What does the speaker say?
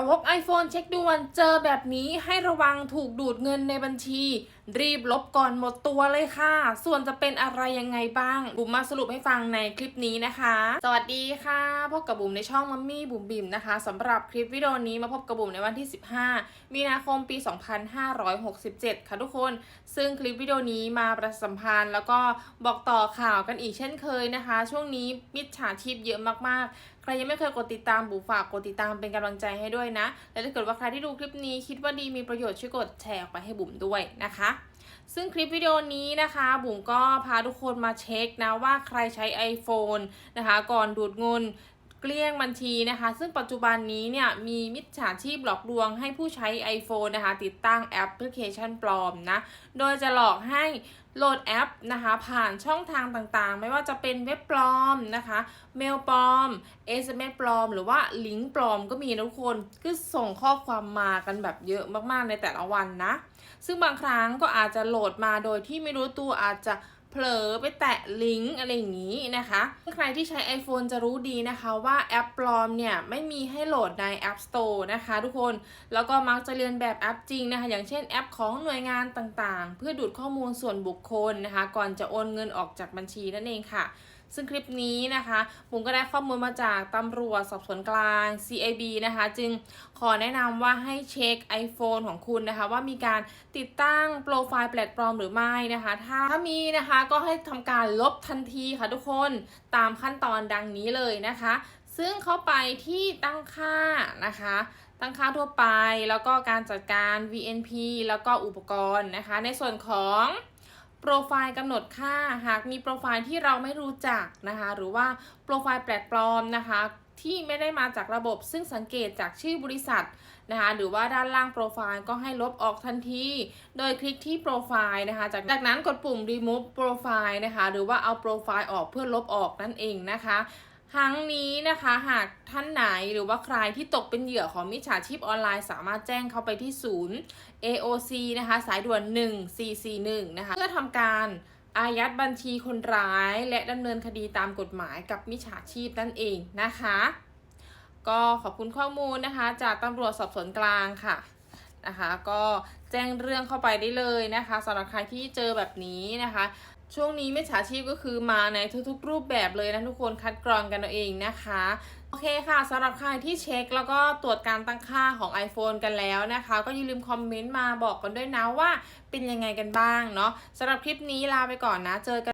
าวก iPhone เช็คด่วนเจอแบบนี้ให้ระวังถูกดูดเงินในบัญชี รีบลบก่อนหมดตัวเลยค่ะ ส่วนจะเป็นอะไรยังไงบ้าง บุ๋มมาสรุปให้ฟังในคลิปนี้นะคะ สวัสดีค่ะพบกับบุ๋มในช่องมัมมี่บุ๋มบิ๋มนะคะสำหรับคลิปวิดีโอนี้มาพบกับบุ๋มในวันที่ 15 มีนาคมปี 2567 ค่ะทุกคน ซึ่งคลิปวิดีโอนี้มาประสัมพันธ์ แล้วก็บอกต่อข่าวกันอีกเช่นเคยนะคะ ช่วงนี้มิจฉาชีพเยอะมากๆ ใครยังไม่เคยกดติดตามบุ๋มฝากกดติดตามเป็นกำลังใจให้ด้วยนะและถ้าเกิดว่าใครที่ดูคลิปนี้คิดว่าดีมีประโยชน์ช่วยกดแชร์ออกไปให้บุ๋มด้วยนะคะซึ่งคลิปวิดีโอนี้นะคะบุ๋มก็พาทุกคนมาเช็คนะว่าใครใช้ iPhone นะคะ ก่อนดูดเงิน เกลี้ยงบัญชีนะคะ ซึ่งปัจจุบันนี้เนี่ยมีมิจฉาชีพหลอกลวงให้ผู้ใช้ iPhone นะคะ ติดตั้งแอปพลิเคชันปลอมนะ โดยจะหลอกให้โหลดแอปนะคะ ผ่านช่องทางต่างๆ ไม่ว่าจะเป็นเว็บปลอมนะคะ เมลปลอม SMS ปลอม หรือว่าลิงก์ปลอมก็มีนะทุกคนคือส่งข้อความมากันแบบเยอะมากๆในแต่ละวันนะ ซึ่งบางครั้งก็อาจจะโหลดมาโดยที่ไม่รู้ตัวอาจจะ เผลอไปแตะลิงก์อะไรอย่างนี้นะคะ ใครที่ใช้ iPhone จะรู้ดีนะคะว่าแอปปลอมเนี่ยไม่มีให้โหลดใน App Store นะคะทุกคน แล้วก็มักจะเรียนแบบแอปจริงนะคะ อย่างเช่นแอปของหน่วยงานต่างๆ เพื่อดูดข้อมูลส่วนบุคคลนะคะ ก่อนจะโอนเงินออกจากบัญชีนั่นเองค่ะ ซึ่งคลิปนี้นะคะผมก็ได้ข้อมูลมาจากตำรวจสอบสวนกลาง CIB นะคะ จึงขอแนะนำว่าให้เช็ค iPhone ของคุณนะคะ ว่ามีการติดตั้งโปรไฟล์แปลกปลอมหรือไม่นะคะ ถ้ามีนะคะก็ให้ทำการลบทันทีค่ะทุกคนตามขั้นตอนดังนี้เลยนะคะ ซึ่งเข้าไปที่ตั้งค่านะคะตั้งค่าทั่วไปแล้วก็การจัดการ VNP แล้วก็อุปกรณ์นะคะ ในส่วนของ โปรไฟล์กำหนดค่าหากมีโปรไฟล์ที่เราไม่รู้จักนะคะ หรือว่าโปรไฟล์แปลกปลอมนะคะ ที่ไม่ได้มาจากระบบ ซึ่งสังเกตจากชื่อบริษัทนะคะ หรือว่าด้านล่างโปรไฟล์ก็ให้ลบออกทันที โดยคลิกที่โปรไฟล์นะคะ จากจากนั้นกดปุ่ม remove profile นะคะ หรือว่าเอาโปรไฟล์ออกเพื่อลบออกนั่นเองนะคะ ทั้งนี้นะคะหากท่านไหนหรือว่าใครที่ตกเป็นเหยื่อของมิจฉาชีพออนไลน์ สามารถแจ้งเข้าไปที่ศูนย์ AOC นะคะ สายด่วน 1441 นะคะ เพื่อทำการอายัดบัญชีคนร้ายและดำเนินคดีตามกฎหมายกับมิจฉาชีพนั่นเองนะคะ ก็ขอบคุณข้อมูลนะคะ จากตำรวจสอบสวนกลางค่ะ นะคะ ก็แจ้งเรื่องเข้าไปได้เลยนะคะสำหรับใครที่เจอแบบนี้นะคะ ช่วงนี้มิจฉาชีพก็คือมาในทุกๆ รูปแบบเลยนะทุกคนคัดกรองกันเอาเองนะคะโอเคค่ะสำหรับใครที่เช็คแล้วก็ตรวจการตั้งค่าของ iPhone กันแล้วนะคะ ก็อย่าลืมคอมเมนต์มาบอกกันด้วยนะว่าเป็นยังไงกันบ้างเนาะสำหรับคลิปนี้ลาไปก่อนนะเจอกัน